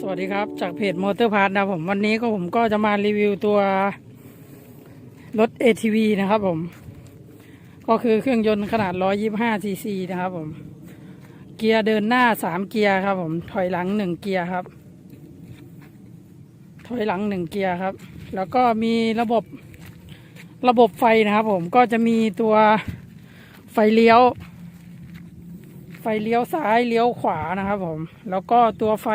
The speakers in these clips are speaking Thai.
สวัสดีครับจากเพจมอเตอร์พาร์ทนะผมวันนี้ก็ผมก็จะมารีวิวตัวรถ ATV นะครับผม ก็คือเครื่องยนต์ขนาด 125 ซีซีนะครับผม เกียร์เดินหน้า 3 เกียร์ครับผม ถอยหลัง 1 เกียร์ครับ ถอยหลัง 1 เกียร์ครับ แล้วก็มีระบบระบบไฟนะครับผมก็จะมีตัวไฟเลี้ยว ไฟเลี้ยวซ้ายเลี้ยวขวานะครับผม แล้วก็ตัวไฟ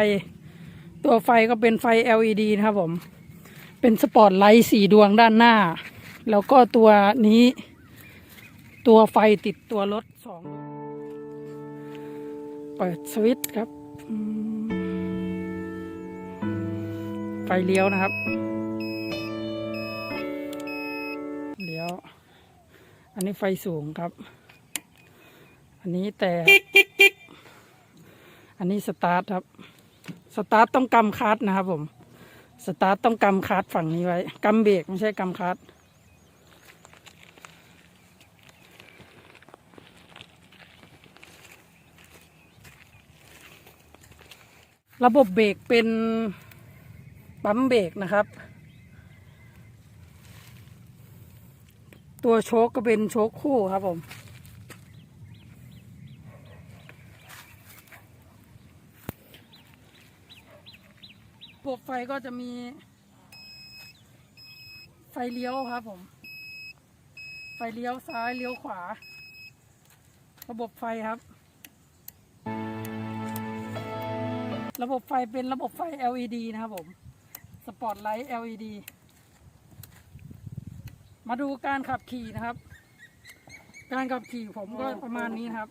ตัวไฟก็เป็นไฟ LED นะครับผม เป็นสปอตไลท์สีดวงด้านหน้า แล้วก็ตัวนี้ ตัวไฟติดตัวรถสองเปิดสวิตช์ครับ ไฟเลี้ยวนะครับ เลี้ยว อันนี้ไฟสูงครับ อันนี้แต่ อันนี้สตาร์ทครับ สตาร์ทต้องกำคลัตช์นะครับผมสตาร์ทต้องกำคลัตช์ฝั่งนี้ไว้กำเบรกไม่ใช่กำคลัตช์ระบบเบรกเป็นปั๊มเบรกนะครับ ตัวโชคก็เป็นโชคคู่ครับผม บบไฟก็จะมี ไฟเลี้ยวครับผม ไฟเลี้ยวซ้ายเลี้ยวขวา ระบบไฟครับ ระบบไฟเป็นระบบไฟ LED นะครับผม สปอตไลท์ LED มาดูการขับขี่นะครับ การขับขี่ผมก็ประมาณนี้นะครับ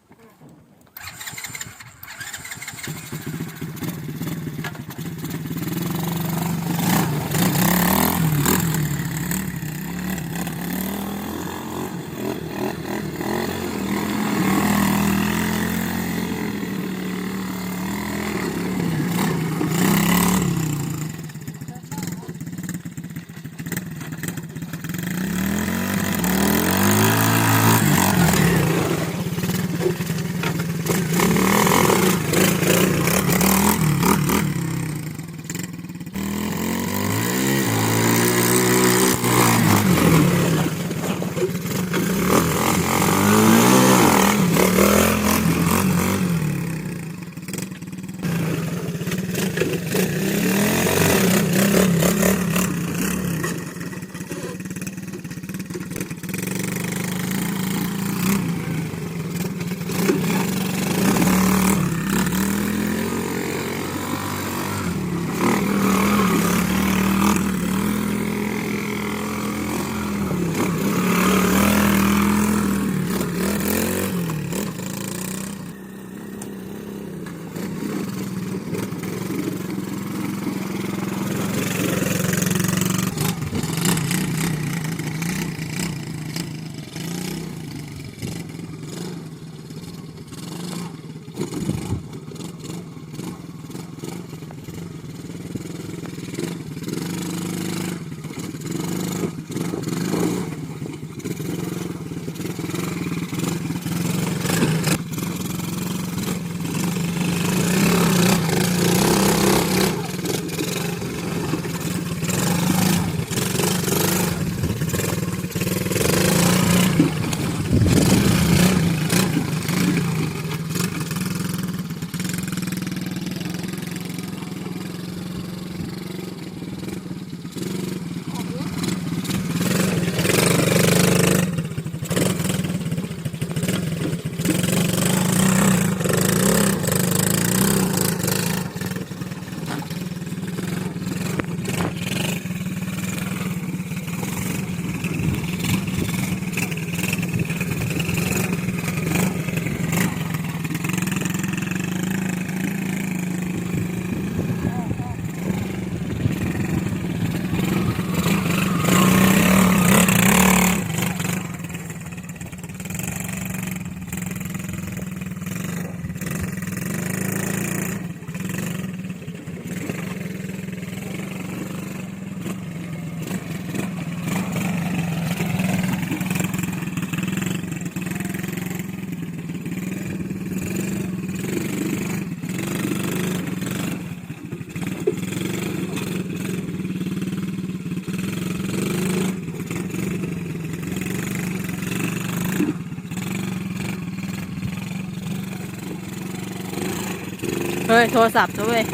ฮ้ยโทรศัพท์นะเว้ย